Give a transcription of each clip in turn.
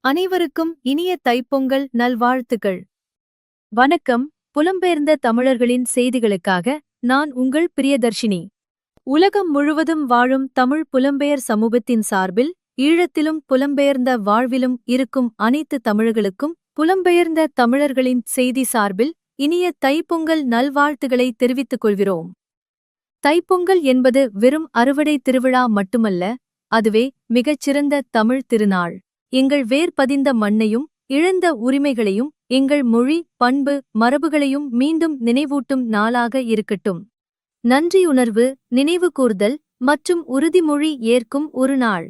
அனைவருக்கும் இனிய தைப்பொங்கல் நல்வாழ்த்துக்கள். வணக்கம். புலம்பெயர்ந்த தமிழர்களின் செய்திகளுக்காக நான் உங்கள் பிரியதர்ஷினி. உலகம் முழுவதும் வாழும் தமிழ் புலம்பெயர் சமூகத்தின் சார்பில் ஈழத்திலும் புலம்பெயர்ந்த வாழ்விலும் இருக்கும் அனைத்து தமிழர்களுக்கும் புலம்பெயர்ந்த தமிழர்களின் செய்தி சார்பில் இனிய தைப்பொங்கல் நல்வாழ்த்துகளை தெரிவித்துக் கொள்கிறோம். தைப்பொங்கல் என்பது வெறும் அறுவடை திருவிழா மட்டுமல்ல அதுவே மிகச்சிறந்த தமிழ் திருநாள். எங்கள் வேர் பதிந்த மண்ணையும் இழந்த உரிமைகளையும் எங்கள் மொழி பண்பு மரபுகளையும் மீண்டும் நினைவூட்டும் நாளாக இருக்கட்டும். நன்றியுணர்வு நினைவுகூர்தல் மற்றும் உறுதிமொழி ஏற்கும் ஒரு நாள்.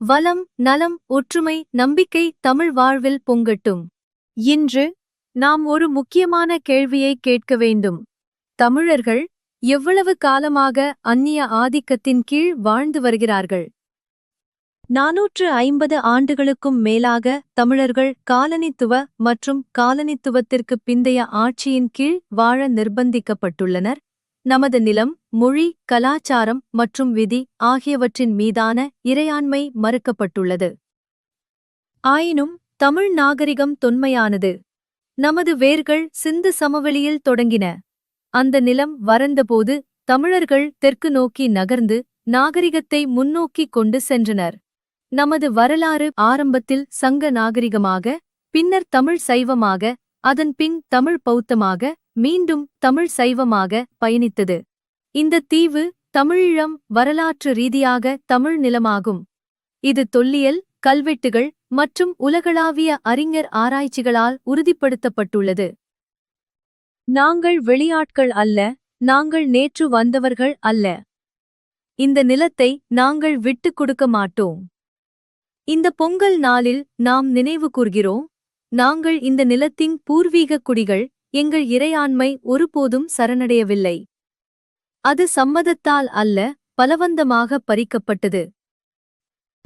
வளம் நலம் ஒற்றுமை நம்பிக்கை தமிழ் வாழ்வில் பொங்கட்டும். இன்று நாம் ஒரு முக்கியமான கேள்வியை கேட்க வேண்டும். தமிழர்கள் எவ்வளவு காலமாக அந்நிய ஆதிக்கத்தின் கீழ் வாழ்ந்து வருகிறார்கள்? நாநூற்று ஐம்பது ஆண்டுகளுக்கும் மேலாக தமிழர்கள் காலனித்துவ மற்றும் காலனித்துவத்திற்கு பிந்தைய ஆட்சியின் கீழ் வாழ நிர்பந்திக்கப்பட்டுள்ளனர். நமது நிலம் மொழி கலாச்சாரம் மற்றும் விதி ஆகியவற்றின் மீதான இறையாண்மை மறுக்கப்பட்டுள்ளது. ஆயினும் தமிழ் நாகரிகம் தொன்மையானது. நமது வேர்கள் சிந்து சமவெளியில் தொடங்கின. அந்த நிலம் வறந்தபோது தமிழர்கள் தெற்கு நோக்கி நகர்ந்து நாகரிகத்தை முன்னோக்கிக் கொண்டு சென்றனர். நமது வரலாறு ஆரம்பத்தில் சங்க நாகரிகமாக பின்னர் தமிழ் சைவமாக அதன் பின் தமிழ் பௌத்தமாக மீண்டும் தமிழ் சைவமாக பயணித்தது. இந்த தீவு தமிழீழம் வரலாற்று ரீதியாக தமிழ் நிலமாகும். இது தொல்லியல் கல்வெட்டுகள் மற்றும் உலகளாவிய அறிஞர் ஆராய்ச்சிகளால் உறுதிப்படுத்தப்பட்டுள்ளது. நாங்கள் வெளியாட்கள் அல்ல நாங்கள் நேற்று வந்தவர்கள் அல்ல. இந்த நிலத்தை நாங்கள் விட்டுக் கொடுக்க மாட்டோம். இந்த பொங்கல் நாளில் நாம் நினைவு கூர்கிறோம். நாங்கள் இந்த நிலத்தின் பூர்வீக குடிகள் எங்கள் இறையாண்மை ஒருபோதும் சரணடையவில்லை. அது சம்மதத்தால் அல்ல பலவந்தமாக பறிக்கப்பட்டது.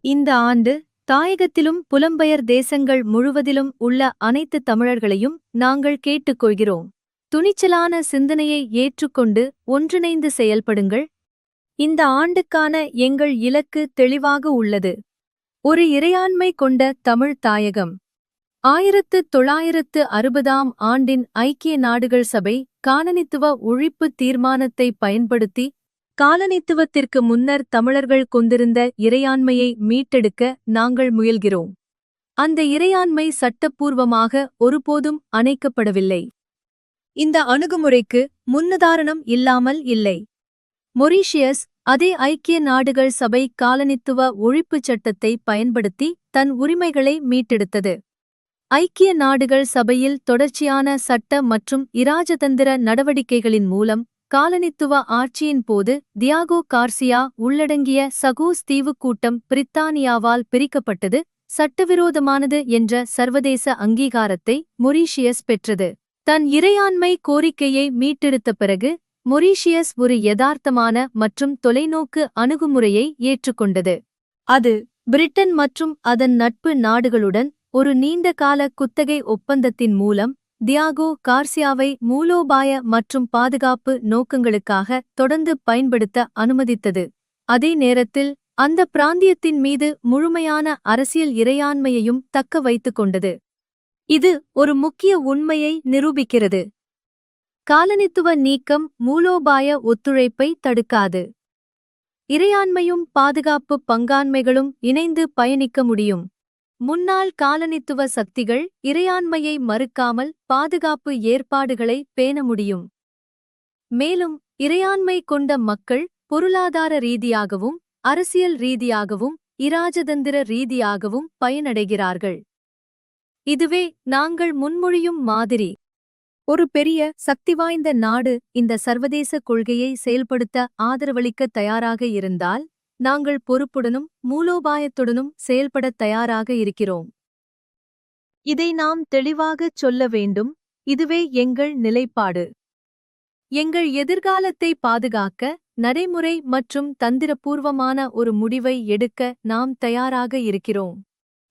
இந்த ஆண்டு தாயகத்திலும் புலம்பெயர் தேசங்கள் முழுவதிலும் உள்ள அனைத்து தமிழர்களையும் நாங்கள் கேட்டுக்கொள்கிறோம். துணிச்சலான சிந்தனையை ஏற்றுக்கொண்டு ஒன்றிணைந்து செயல்படுங்கள். இந்த ஆண்டுக்கான எங்கள் இலக்கு தெளிவாக உள்ளது. ஒரு இறையாண்மை கொண்ட தமிழ் தாயகம். ஆயிரத்து தொள்ளாயிரத்து அறுபதாம் ஆண்டின் ஐக்கிய நாடுகள் சபை காலனித்துவ ஒழிப்பு தீர்மானத்தை பயன்படுத்தி காலனித்துவத்திற்கு முன்னர் தமிழர்கள் கொண்டிருந்த இறையாண்மையை மீட்டெடுக்க நாங்கள் முயல்கிறோம். அந்த இறையாண்மை சட்டப்பூர்வமாக ஒருபோதும் அணைக்கப்படவில்லை. இந்த அணுகுமுறைக்கு முன்னுதாரணம் இல்லாமல் இல்லை. மொரீஷியஸ் அதே ஐக்கிய நாடுகள் சபை காலனித்துவ ஒழிப்புச் சட்டத்தை பயன்படுத்தி தன் உரிமைகளை மீட்டெடுத்தது. ஐக்கிய நாடுகள் சபையில் தொடர்ச்சியான சட்ட மற்றும் இராஜதந்திர நடவடிக்கைகளின் மூலம் காலனித்துவ ஆட்சியின் போது தியாகோ கார்சியா உள்ளடங்கிய சகூஸ் தீவுக்கூட்டம் பிரித்தானியாவால் பிரிக்கப்பட்டது சட்டவிரோதமானது என்ற சர்வதேச அங்கீகாரத்தை மொரீஷியஸ் பெற்றது. தன் இறையாண்மை கோரிக்கையை மீட்டெடுத்த பிறகு மொரீஷியஸ் ஒரு யதார்த்தமான மற்றும் தொலைநோக்கு அணுகுமுறையை ஏற்றுக்கொண்டது. அது பிரிட்டன் மற்றும் அதன் நட்பு நாடுகளுடன் ஒரு நீண்டகால குத்தகை ஒப்பந்தத்தின் மூலம் தியாகோ கார்சியாவை மூலோபாய மற்றும் பாதுகாப்பு நோக்கங்களுக்காக தொடர்ந்து பயன்படுத்த அனுமதித்தது. அதே நேரத்தில் அந்த பிராந்தியத்தின் மீது முழுமையான அரசியல் இறையாண்மையையும் தக்க வைத்துக் கொண்டது. இது ஒரு முக்கிய உண்மையை நிரூபிக்கிறது. காலனித்துவ நீக்கம் மூலோபாய ஒத்துழைப்பை தடுக்காது. இறையாண்மையும் பாதுகாப்பு பங்காண்மைகளும் இணைந்து பயணிக்க முடியும். முன்னாள் காலனித்துவ சக்திகள் இறையாண்மையை மறுக்காமல் பாதுகாப்பு ஏற்பாடுகளை பேண முடியும். மேலும் இறையாண்மை கொண்ட மக்கள் பொருளாதார ரீதியாகவும் அரசியல் ரீதியாகவும் இராஜதந்திர ரீதியாகவும் பயனடைகிறார்கள். இதுவே நாங்கள் முன்மொழியும் மாதிரி. ஒரு பெரிய சக்தி வாய்ந்த நாடு இந்த சர்வதேச கொள்கையை செயல்படுத்த ஆதரவளிக்க தயாராக இருந்தால் நாங்கள் பொறுப்புடனும் மூலோபாயத்துடனும் செயல்படத் தயாராக இருக்கிறோம். இதை நாம் தெளிவாகச் சொல்ல வேண்டும் இதுவே எங்கள் நிலைப்பாடு. எங்கள் எதிர்காலத்தை பாதுகாக்க நடைமுறை மற்றும் தந்திரபூர்வமான ஒரு முடிவை எடுக்க நாம் தயாராக இருக்கிறோம்.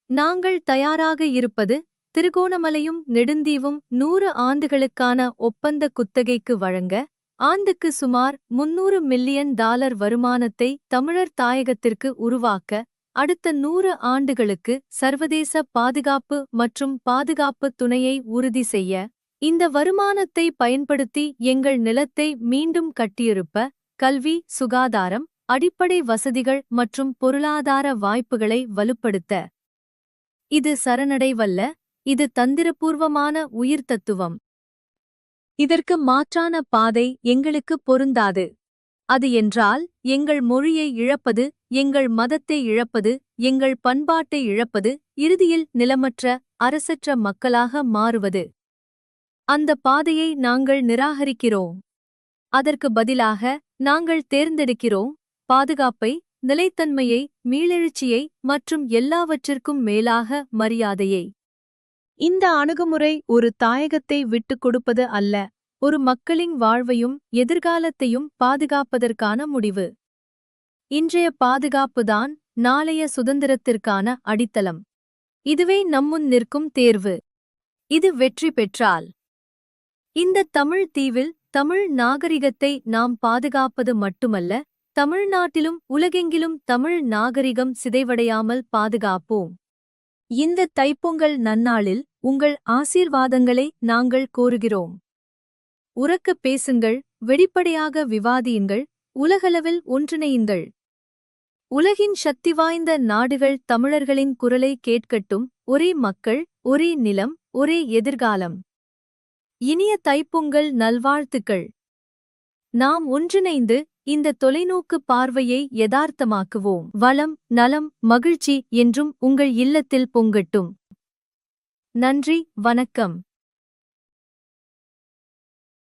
நாங்கள் தயாராக இருப்பது திருகோணமலையும் நெடுந்தீவும் நூறு ஆண்டுகளுக்கான ஒப்பந்த குத்தகைக்கு வழங்க ஆண்டுக்கு சுமார் முன்னூறு மில்லியன் டாலர் வருமானத்தை தமிழர் தாயகத்திற்கு உருவாக்க அடுத்த நூறு ஆண்டுகளுக்கு சர்வதேச பாதுகாப்பு மற்றும் பாதுகாப்பு துணையை உறுதி செய்ய இந்த வருமானத்தை பயன்படுத்தி எங்கள் நிலத்தை மீண்டும் கட்டியிருப்ப கல்வி சுகாதாரம் அடிப்படை வசதிகள் மற்றும் பொருளாதார வாய்ப்புகளை வலுப்படுத்த. இது சரணடைவல்ல. இது தந்திரபூர்வமான உயிர் தத்துவம். இதற்கு மாற்றான பாதை எங்களுக்கு பொருந்தாது. அது என்றால் எங்கள் மொழியை இழப்பது எங்கள் மதத்தை இழப்பது எங்கள் பண்பாட்டை இழப்பது இறுதியில் நிலமற்ற அரசற்ற மக்களாக மாறுவது. அந்த பாதையை நாங்கள் நிராகரிக்கிறோம். அதற்கு பதிலாக நாங்கள் தேர்ந்தெடுக்கிறோம். பாதுகாப்பை நிலைத்தன்மையை மீளெழுச்சியை மற்றும் எல்லாவற்றிற்கும் மேலாக மரியாதையை. இந்த அணுகுமுறை ஒரு தாயகத்தை விட்டுக் கொடுப்பது அல்ல ஒரு மக்களின் வாழ்வையும் எதிர்காலத்தையும் பாதுகாப்பதற்கான முடிவு. இன்றைய பாதுகாப்புதான் நாளைய சுதந்திரத்திற்கான அடித்தளம். இதுவே நம்முன் நிற்கும் தேர்வு. இது வெற்றி பெற்றால். இந்த தமிழ் தீவில் தமிழ் நாகரிகத்தை நாம் பாதுகாப்பது மட்டுமல்ல தமிழ்நாட்டிலும் உலகெங்கிலும் தமிழ் நாகரிகம் சிதைவடையாமல் பாதுகாப்போம். இந்த தைப்பொங்கல் நன்னாளில் உங்கள் ஆசீர்வாதங்களை நாங்கள் கோருகிறோம். உறக்க பேசுங்கள் வெளிப்படையாக விவாதியுங்கள் உலகளவில் ஒன்றிணையுங்கள். உலகின் சக்தி வாய்ந்த நாடுகள் தமிழர்களின் குரலை கேட்கட்டும் ஒரே மக்கள் ஒரே நிலம் ஒரே எதிர்காலம். இனிய தைப்பொங்கல் நல்வாழ்த்துக்கள். நாம் ஒன்றிணைந்து இந்த தொலைநோக்கு பார்வையை யதார்த்தமாக்குவோம். வளம் நலம் மகிழ்ச்சி என்றும் உங்கள் இல்லத்தில் பொங்கட்டும். நன்றி வணக்கம்.